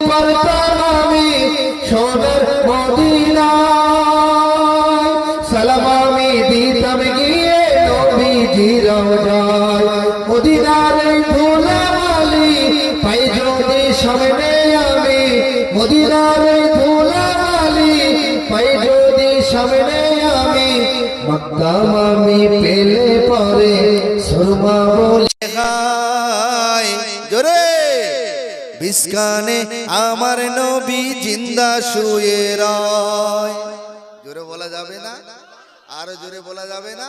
আমি সোনার মদিনায়। সালাম আমি দিতাম গিয়ে নবীজি রওজায় মদিনার এই ধুলাবালি পাই যদি সামনে আমি। মদিনার এই ধুলাবালি পাই যদি সামনে পেলে পরে সুরমা বলে বিস্কানে আমার নবী জিন্দা শুয়ে রয়। জোরে বলা যাবে না? আরও জোরে বলা যাবে না?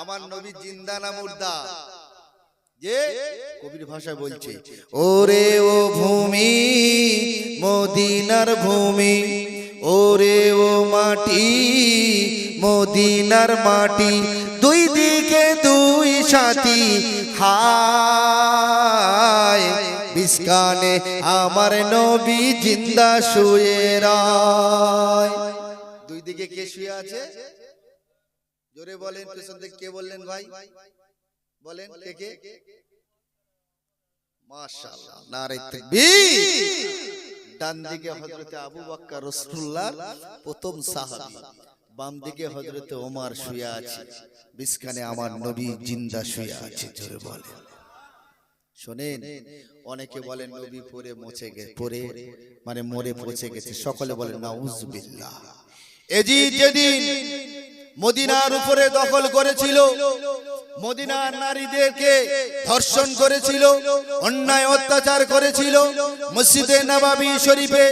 আমার নবী জিন্দা না মুর্দা? কবির ভাষায় বলছে, ওরে ও ভূমি, মদিনার ভূমি, ওরে ও মাটি, মদিনার মাটি, দুই দিকে দুই সাথী, হায় বিস্কানে আমার নবী জিন্দা শুয়ে রায়। দুই দিকে কে শুয়ে আছে? জোরে বলেন পেছন থেকে কে বললেন ভাই? বলেন, কে কে? মাশাআল্লাহ, নারে তাকবীর। ডান দিকে আবু বকর রাসূলুল্লাহ, প্রথম সাহাবী। বাম দিকে ওমর শুয়ে আছে। আমার নবী জিন্দা শুয়ে আছে, জোরে বলে শোনেন অনেকে বলেন নবী পরে মচে গে পরে মানে মরে পচে গেছে। সকলে বলেন নাউজুবিল্লাহ। এজি যেদিন মদিনার উপরে দখল করেছিল মদিনার নারীদেরকে ধর্ষণ করেছিল অন্যায় অত্যাচার করেছিল মসজিদে নবাবী শরীফে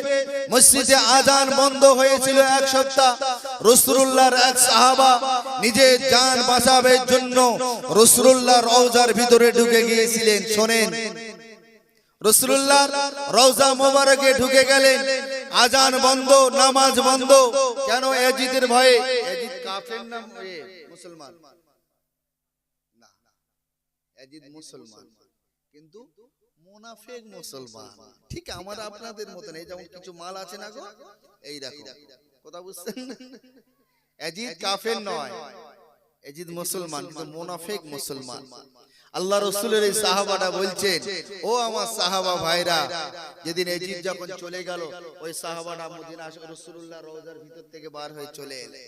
মসজিদে আজান বন্ধ হয়েছিল এক সপ্তাহ। রসুল্লাহর এক সাহাবা নিজের জান বাঁচাবের জন্য রসুল্লাহর রওজার ভিতরে ঢুকে গিয়েছিলেন, শোনেন। রসুল্লাহ রওজা মোবারকে ঢুকে গেলেন। আজান বন্ধ, নামাজ বন্ধ। কেন এজিদের ভয়ে? মুসলমান। ঠিক আমার আপনাদের মতন, এই যেমন কিছু মাল আছে না গো? এই দেখো। কথা বুঝছেন? এজিদ কাফের নয়। এজিদ মুসলমান কিন্তু মুনাফিক মুসলমান। আল্লাহ রসুলের এই সাহাবাটা বলছেন ও আমার সাহাবা ভাইরা যেদিন এজিদ যখন চলে গেল ওই সাহাবাটা মদিনা রসুল্লাহ রোজার ভিতর থেকে বার হয়ে চলে এলেন।